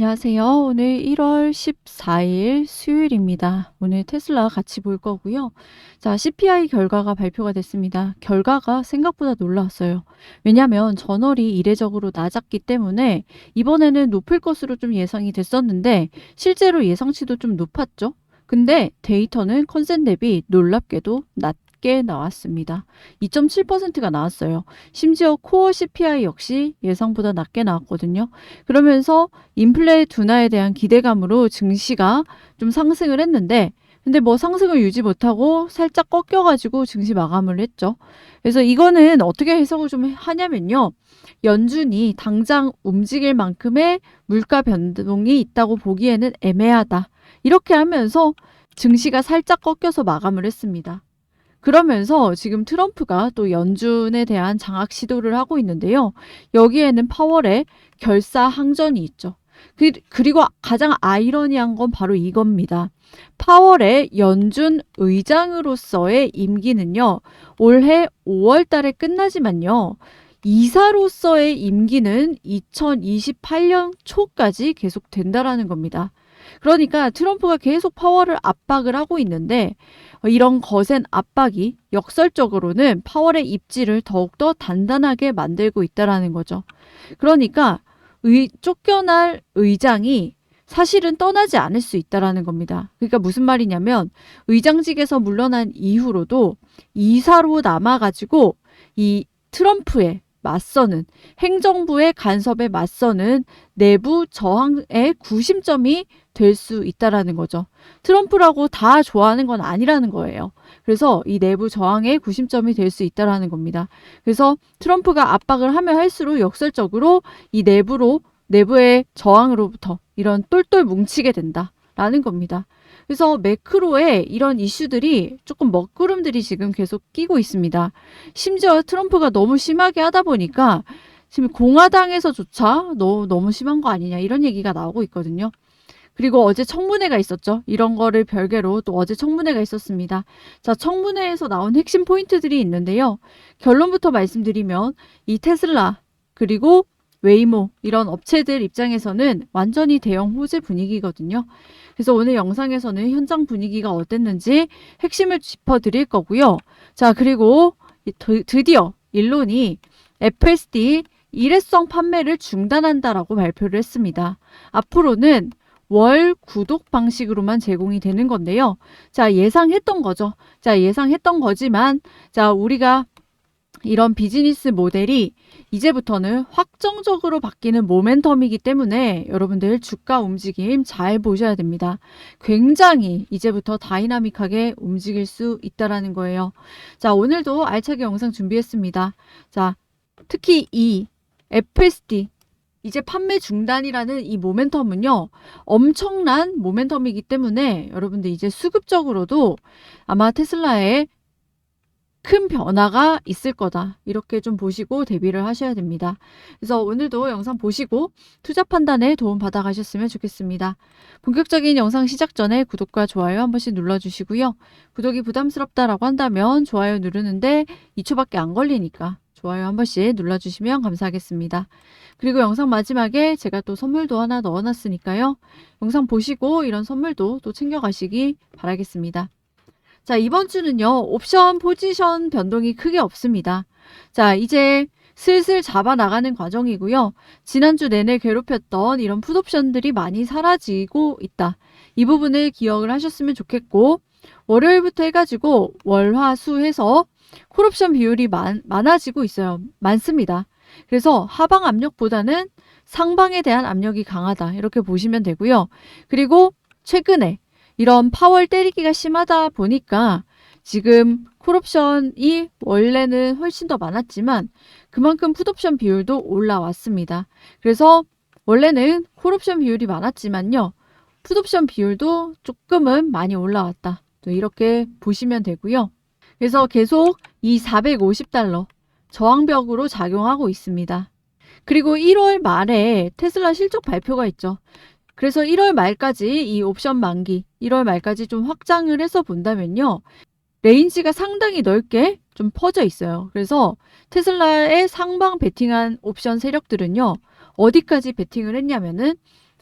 안녕하세요. 오늘 1월 14일 수요일입니다. 오늘 테슬라 같이 볼 거고요. 자, CPI 결과가 발표가 됐습니다. 결과가 생각보다 놀라웠어요. 왜냐하면 전월이 이례적으로 낮았기 때문에 이번에는 높을 것으로 좀 예상이 됐었는데 실제로 예상치도 좀 높았죠. 근데 데이터는 컨센 대비 놀랍게도 낮 게 나왔습니다. 2.7%가 나왔어요. 심지어 코어 CPI 역시 예상보다 낮게 나왔거든요. 그러면서 인플레 둔화에 대한 기대감으로 증시가 좀 상승을 했는데 근데 뭐 상승을 유지 못하고 살짝 꺾여가지고 증시 마감을 했죠. 그래서 이거는 어떻게 해석을 좀 하냐면요. 연준이 당장 움직일 만큼의 물가 변동이 있다고 보기에는 애매하다. 이렇게 하면서 증시가 살짝 꺾여서 마감을 했습니다. 그러면서 지금 트럼프가 또 연준에 대한 장악 시도를 하고 있는데요. 여기에는 파월의 결사 항전이 있죠. 그, 그리고 가장 아이러니한 건 바로 이겁니다. 파월의 연준 의장으로서의 임기는요, 올해 5월 달에 끝나지만요, 이사로서의 임기는 2028년 초까지 계속 된다라는 겁니다. 그러니까 트럼프가 계속 파월을 압박을 하고 있는데 이런 거센 압박이 역설적으로는 파월의 입지를 더욱더 단단하게 만들고 있다라는 거죠. 그러니까 의, 쫓겨날 의장이 사실은 떠나지 않을 수 있다라는 겁니다. 그러니까 무슨 말이냐면 의장직에서 물러난 이후로도 이사로 남아가지고 이 트럼프의 맞서는 행정부의 간섭에 맞서는 내부 저항의 구심점이 될 수 있다라는 거죠. 트럼프라고 다 좋아하는 건 아니라는 거예요. 그래서 이 내부 저항의 구심점이 될 수 있다라는 겁니다. 그래서 트럼프가 압박을 하면 할수록 역설적으로 이 내부로 내부의 저항으로부터 이런 똘똘 뭉치게 된다라는 겁니다. 그래서 매크로에 이런 이슈들이 조금 먹구름들이 지금 계속 끼고 있습니다. 심지어 트럼프가 너무 심하게 하다 보니까 지금 공화당에서조차 너, 너무 심한 거 아니냐 이런 얘기가 나오고 있거든요. 그리고 어제 청문회가 있었죠. 이런 거를 별개로 또 어제 청문회가 있었습니다. 자, 청문회에서 나온 핵심 포인트들이 있는데요. 결론부터 말씀드리면 이 테슬라 그리고 웨이모 이런 업체들 입장에서는 완전히 대형 호재 분위기거든요. 그래서 오늘 영상에서는 현장 분위기가 어땠는지 핵심을 짚어드릴 거고요. 자, 그리고 드디어 일론이 FSD 일회성 판매를 중단한다라고 발표를 했습니다. 앞으로는 월 구독 방식으로만 제공이 되는 건데요. 자, 예상했던 거죠. 자, 예상했던 거지만, 자, 우리가 이런 비즈니스 모델이 이제부터는 확정적으로 바뀌는 모멘텀이기 때문에 여러분들 주가 움직임 잘 보셔야 됩니다. 굉장히 이제부터 다이나믹하게 움직일 수 있다라는 거예요. 자, 오늘도 알차게 영상 준비했습니다. 자, 특히 이 FSD 이제 판매 중단이라는 이 모멘텀은요, 엄청난 모멘텀이기 때문에 여러분들 이제 수급적으로도 아마 테슬라의 큰 변화가 있을 거다. 이렇게 좀 보시고 대비를 하셔야 됩니다. 그래서 오늘도 영상 보시고 투자 판단에 도움 받아 가셨으면 좋겠습니다. 본격적인 영상 시작 전에 구독과 좋아요 한 번씩 눌러 주시고요. 구독이 부담스럽다라고 한다면 좋아요 누르는데 2초밖에 안 걸리니까 좋아요 한 번씩 눌러주시면 감사하겠습니다. 그리고 영상 마지막에 제가 또 선물도 하나 넣어놨으니까요. 영상 보시고 이런 선물도 또 챙겨가시기 바라겠습니다. 자, 이번 주는요, 옵션 포지션 변동이 크게 없습니다. 자, 이제 슬슬 잡아 나가는 과정이고요. 지난주 내내 괴롭혔던 이런 풋옵션들이 많이 사라지고 있다. 이 부분을 기억을 하셨으면 좋겠고, 월요일부터 해가지고 월 화 수 해서 콜옵션 비율이 많, 많아지고 있어요. 많습니다. 그래서 하방 압력보다는 상방에 대한 압력이 강하다. 이렇게 보시면 되고요. 그리고 최근에 이런 파월 때리기가 심하다 보니까 지금 콜옵션이 원래는 훨씬 더 많았지만 그만큼 풋옵션 비율도 올라왔습니다. 그래서 원래는 콜옵션 비율이 많았지만요. 풋옵션 비율도 조금은 많이 올라왔다. 또 이렇게 보시면 되고요. 그래서 계속 이 450달러 저항벽으로 작용하고 있습니다. 그리고 1월 말에 테슬라 실적 발표가 있죠. 그래서 1월 말까지 이 옵션 만기, 1월 말까지 좀 확장을 해서 본다면요. 레인지가 상당히 넓게 좀 퍼져 있어요. 그래서 테슬라의 상방 베팅한 옵션 세력들은요. 어디까지 베팅을 했냐면은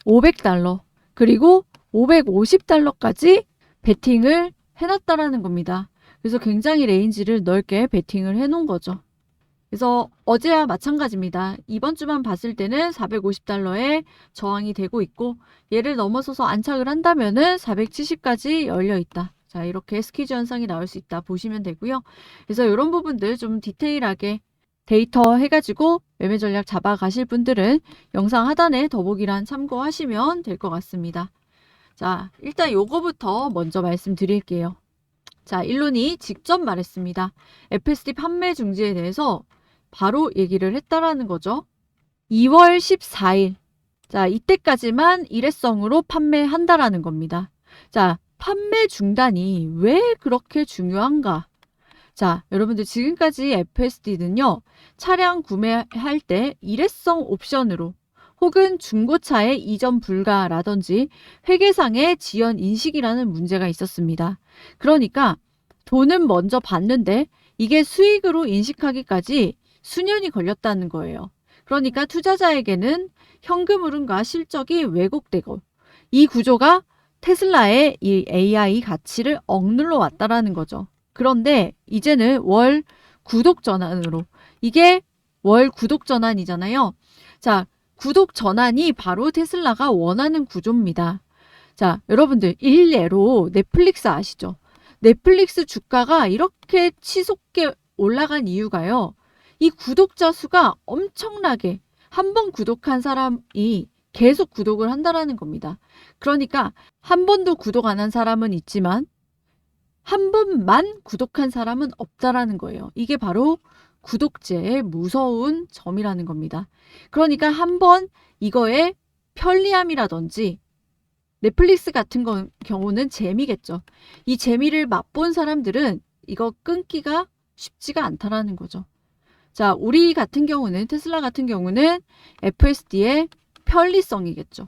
500달러, 그리고 550달러까지 베팅을 해놨다라는 겁니다. 그래서 굉장히 레인지를 넓게 베팅을 해놓은 거죠. 그래서 어제와 마찬가지입니다. 이번 주만 봤을 때는 450달러에 저항이 되고 있고 얘를 넘어서서 안착을 한다면은 470까지 열려 있다. 자, 이렇게 스퀴즈 현상이 나올 수 있다 보시면 되고요. 그래서 이런 부분들 좀 디테일하게 데이터 해가지고 매매 전략 잡아 가실 분들은 영상 하단에 더보기란 참고하시면 될 것 같습니다. 자, 일단 요거부터 먼저 말씀드릴게요. 자, 일론이 직접 말했습니다. FSD 판매 중지에 대해서 바로 얘기를 했다라는 거죠. 2월 14일. 자, 이때까지만 일회성으로 판매한다라는 겁니다. 자, 판매 중단이 왜 그렇게 중요한가? 자, 여러분들 지금까지 FSD는요, 차량 구매할 때 일회성 옵션으로 혹은 중고차에 이전 불가라든지 회계상의 지연 인식이라는 문제가 있었습니다. 그러니까 돈은 먼저 받는데 이게 수익으로 인식하기까지 수년이 걸렸다는 거예요. 그러니까 투자자에게는 현금 흐름과 실적이 왜곡되고 이 구조가 테슬라의 이 AI 가치를 억눌러 왔다라는 거죠. 그런데 이제는 월 구독 전환으로 이게 월 구독 전환이잖아요. 자, 구독 전환이 바로 테슬라가 원하는 구조입니다. 자, 여러분들 일례로 넷플릭스 아시죠? 넷플릭스 주가가 이렇게 치솟게 올라간 이유가요. 이 구독자 수가 엄청나게 한 번 구독한 사람이 계속 구독을 한다라는 겁니다. 그러니까 한 번도 구독 안 한 사람은 있지만 한 번만 구독한 사람은 없다라는 거예요. 이게 바로 구독제의 무서운 점이라는 겁니다. 그러니까 한 번 이거의 편리함이라든지 넷플릭스 같은 거, 경우는 재미겠죠. 이 재미를 맛본 사람들은 이거 끊기가 쉽지가 않다라는 거죠. 자, 우리 같은 경우는 테슬라 같은 경우는 FSD의 편리성이겠죠.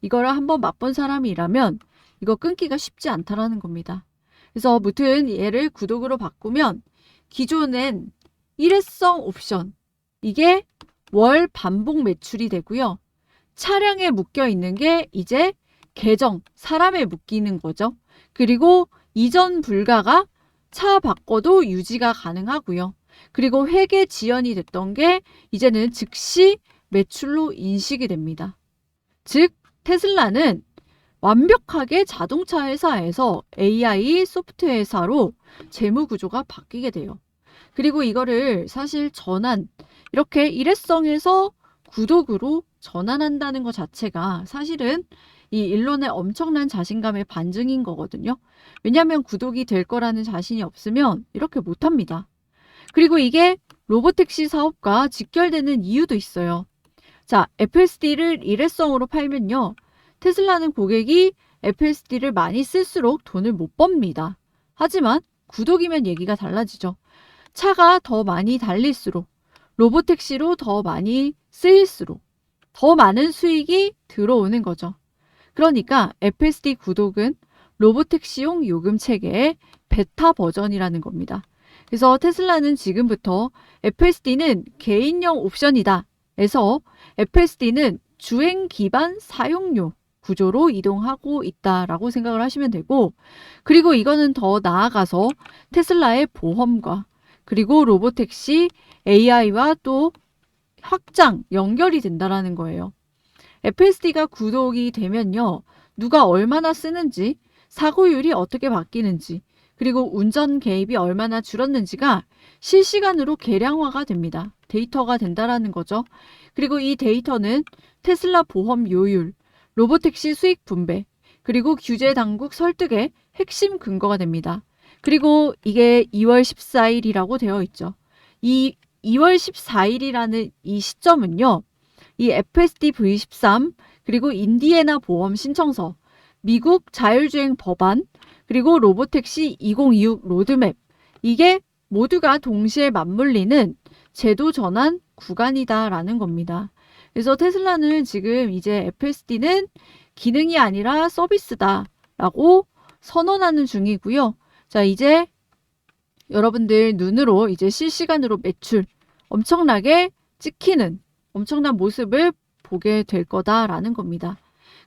이거를 한번 맛본 사람이라면 이거 끊기가 쉽지 않다라는 겁니다. 그래서 무튼 얘를 구독으로 바꾸면 기존엔 일회성 옵션 이게 월 반복 매출이 되고요. 차량에 묶여 있는 게 이제 계정 사람에 묶이는 거죠. 그리고 이전 불가가 차 바꿔도 유지가 가능하고요. 그리고 회계 지연이 됐던 게 이제는 즉시 매출로 인식이 됩니다. 즉 테슬라는 완벽하게 자동차 회사에서 AI 소프트웨어 회사로 재무 구조가 바뀌게 돼요. 그리고 이거를 사실 전환 이렇게 일회성에서 구독으로 전환한다는 것 자체가 사실은 이 일론의 엄청난 자신감의 반증인 거거든요. 왜냐하면 구독이 될 거라는 자신이 없으면 이렇게 못합니다. 그리고 이게 로보택시 사업과 직결되는 이유도 있어요. 자, FSD를 일회성으로 팔면요. 테슬라는 고객이 FSD를 많이 쓸수록 돈을 못 법니다. 하지만 구독이면 얘기가 달라지죠. 차가 더 많이 달릴수록 로보택시로 더 많이 쓰일수록 더 많은 수익이 들어오는 거죠. 그러니까 FSD 구독은 로보택시용 요금 체계의 베타 버전이라는 겁니다. 그래서 테슬라는 지금부터 FSD는 개인용 옵션이다. 에서 FSD는 주행 기반 사용료 구조로 이동하고 있다라고 생각을 하시면 되고 그리고 이거는 더 나아가서 테슬라의 보험과 그리고 로보택시 AI와 또 확장 연결이 된다라는 거예요. FSD가 구독이 되면요. 누가 얼마나 쓰는지, 사고율이 어떻게 바뀌는지, 그리고 운전 개입이 얼마나 줄었는지가 실시간으로 계량화가 됩니다. 데이터가 된다라는 거죠. 그리고 이 데이터는 테슬라 보험 요율, 로보택시 수익 분배, 그리고 규제 당국 설득의 핵심 근거가 됩니다. 그리고 이게 2월 14일이라고 되어 있죠. 이 2월 14일이라는 이 시점은요. 이 FSD V13 그리고 인디애나 보험 신청서, 미국 자율주행 법안, 그리고 로보택시 2026 로드맵 이게 모두가 동시에 맞물리는 제도 전환 구간이다라는 겁니다. 그래서 테슬라는 지금 이제 FSD는 기능이 아니라 서비스다라고 선언하는 중이고요. 자, 이제 여러분들 눈으로 이제 실시간으로 매출 엄청나게 찍히는 엄청난 모습을 보게 될 거다라는 겁니다.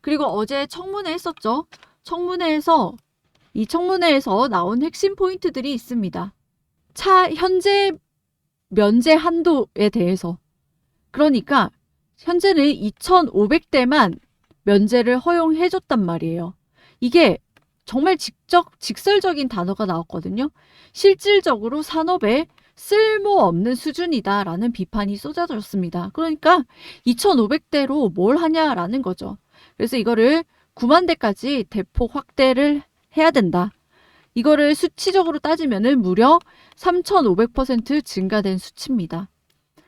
그리고 어제 청문회 했었죠. 청문회에서 이 청문회에서 나온 핵심 포인트들이 있습니다. 차 현재 면제 한도에 대해서 그러니까 현재는 2,500대만 면제를 허용해 줬단 말이에요. 이게 정말 직접 직설적인 단어가 나왔거든요. 실질적으로 산업에 쓸모없는 수준이다라는 비판이 쏟아졌습니다. 그러니까 2,500대로 뭘 하냐라는 거죠. 그래서 이거를 9만 대까지 대폭 확대를 해야 된다. 이거를 수치적으로 따지면은 무려 3,500% 증가된 수치입니다.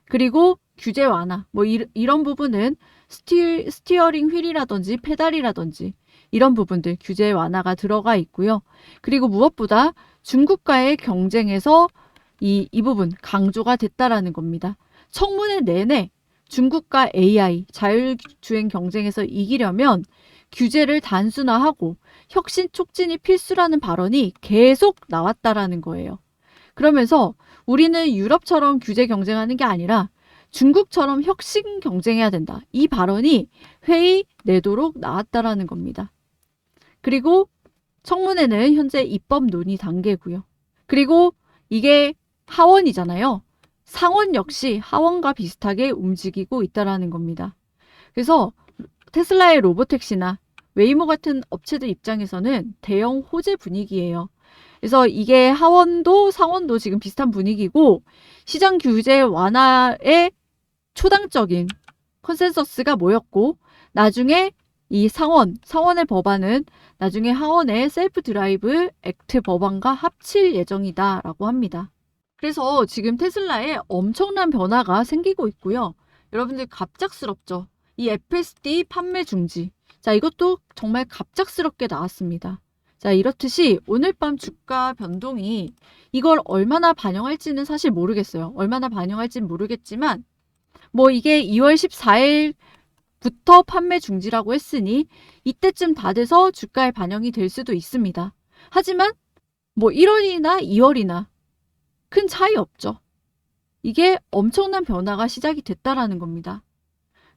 그리고 규제 완화, 뭐 이, 런 부분은 스티, 스티어링 휠이라든지 페달이라든지 이런 부분들 규제 완화가 들어가 있고요. 그리고 무엇보다 중국과의 경쟁에서 이, 이 부분 강조가 됐다라는 겁니다. 청문회 내내 중국과 AI, 자율주행 경쟁에서 이기려면 규제를 단순화하고 혁신 촉진이 필수라는 발언이 계속 나왔다라는 거예요. 그러면서 우리는 유럽처럼 규제 경쟁하는 게 아니라 중국처럼 혁신 경쟁해야 된다. 이 발언이 회의 내도록 나왔다라는 겁니다. 그리고 청문회는 현재 입법 논의 단계고요. 그리고 이게 하원이잖아요. 상원 역시 하원과 비슷하게 움직이고 있다라는 겁니다. 그래서 테슬라의 로보택시나 웨이모 같은 업체들 입장에서는 대형 호재 분위기예요. 그래서 이게 하원도 상원도 지금 비슷한 분위기고 시장 규제 완화에 초당적인 컨센서스가 모였고 나중에 이 상원, 상원의 법안은 나중에 하원의 셀프 드라이브 액트 법안과 합칠 예정이다라고 합니다. 그래서 지금 테슬라에 엄청난 변화가 생기고 있고요. 여러분들 갑작스럽죠. 이 FSD 판매 중지. 자, 이것도 정말 갑작스럽게 나왔습니다. 자, 이렇듯이 오늘 밤 주가 변동이 이걸 얼마나 반영할지는 사실 모르겠어요. 얼마나 반영할지는 모르겠지만, 뭐 이게 2월 14일 부터 판매 중지라고 했으니 이때쯤 다 돼서 주가에 반영이 될 수도 있습니다. 하지만 뭐 1월이나 2월이나 큰 차이 없죠. 이게 엄청난 변화가 시작이 됐다라는 겁니다.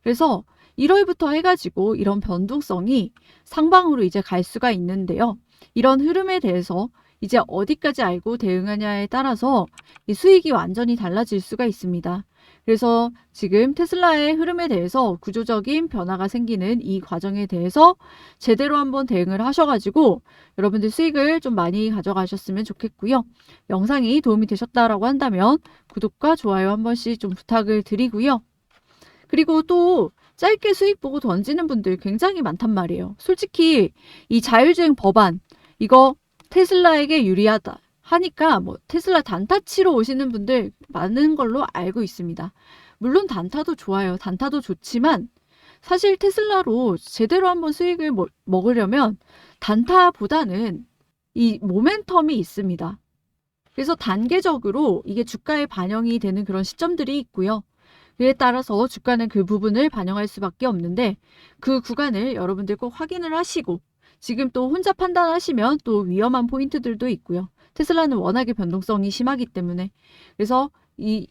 그래서 1월부터 해가지고 이런 변동성이 상방으로 이제 갈 수가 있는데요. 이런 흐름에 대해서 이제 어디까지 알고 대응하냐에 따라서 이 수익이 완전히 달라질 수가 있습니다. 그래서 지금 테슬라의 흐름에 대해서 구조적인 변화가 생기는 이 과정에 대해서 제대로 한번 대응을 하셔가지고 여러분들 수익을 좀 많이 가져가셨으면 좋겠고요. 영상이 도움이 되셨다라고 한다면 구독과 좋아요 한 번씩 좀 부탁을 드리고요. 그리고 또 짧게 수익 보고 던지는 분들 굉장히 많단 말이에요. 솔직히 이 자율주행 법안 이거 테슬라에게 유리하다 하니까 뭐 테슬라 단타 치러 오시는 분들 많은 걸로 알고 있습니다. 물론 단타도 좋아요. 단타도 좋지만 사실 테슬라로 제대로 한번 수익을 먹, 먹으려면 단타보다는 이 모멘텀이 있습니다. 그래서 단계적으로 이게 주가에 반영이 되는 그런 시점들이 있고요. 그에 따라서 주가는 그 부분을 반영할 수밖에 없는데 그 구간을 여러분들 꼭 확인을 하시고 지금 또 혼자 판단하시면 또 위험한 포인트들도 있고요. 테슬라는 워낙에 변동성이 심하기 때문에 그래서 이,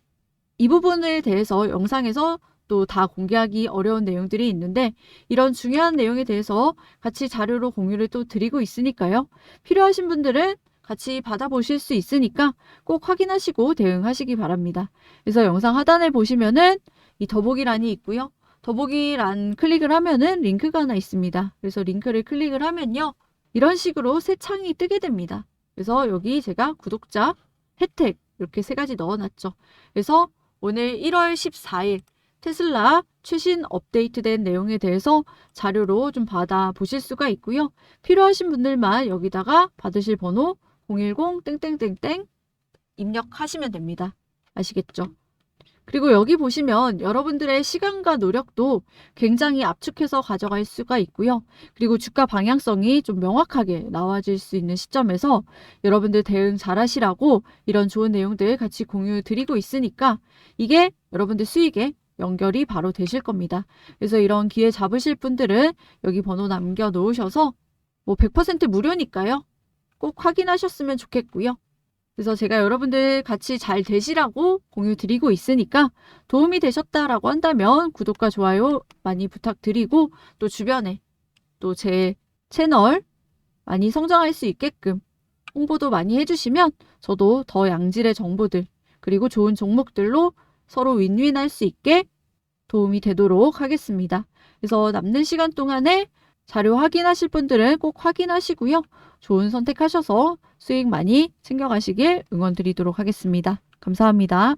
이 부분에 대해서 영상에서 또 다 공개하기 어려운 내용들이 있는데 이런 중요한 내용에 대해서 같이 자료로 공유를 또 드리고 있으니까요. 필요하신 분들은 같이 받아보실 수 있으니까 꼭 확인하시고 대응하시기 바랍니다. 그래서 영상 하단에 보시면은 이 더보기란이 있고요. 더보기란 클릭을 하면은 링크가 하나 있습니다. 그래서 링크를 클릭을 하면요. 이런 식으로 새 창이 뜨게 됩니다. 그래서 여기 제가 구독자 혜택 이렇게 세 가지 넣어놨죠. 그래서 오늘 1월 14일 테슬라 최신 업데이트된 내용에 대해서 자료로 좀 받아 보실 수가 있고요. 필요하신 분들만 여기다가 받으실 번호 010 땡땡땡땡 입력하시면 됩니다. 아시겠죠? 그리고 여기 보시면 여러분들의 시간과 노력도 굉장히 압축해서 가져갈 수가 있고요. 그리고 주가 방향성이 좀 명확하게 나와질 수 있는 시점에서 여러분들 대응 잘 하시라고 이런 좋은 내용들 같이 공유 드리고 있으니까 이게 여러분들 수익에 연결이 바로 되실 겁니다. 그래서 이런 기회 잡으실 분들은 여기 번호 남겨 놓으셔서 뭐 100% 무료니까요. 꼭 확인하셨으면 좋겠고요. 그래서 제가 여러분들 같이 잘 되시라고 공유 드리고 있으니까 도움이 되셨다라고 한다면 구독과 좋아요 많이 부탁드리고 또 주변에 또 제 채널 많이 성장할 수 있게끔 홍보도 많이 해주시면 저도 더 양질의 정보들 그리고 좋은 종목들로 서로 윈윈할 수 있게 도움이 되도록 하겠습니다. 그래서 남는 시간 동안에 자료 확인하실 분들은 꼭 확인하시고요. 좋은 선택하셔서 수익 많이 챙겨가시길 응원 드리도록 하겠습니다. 감사합니다.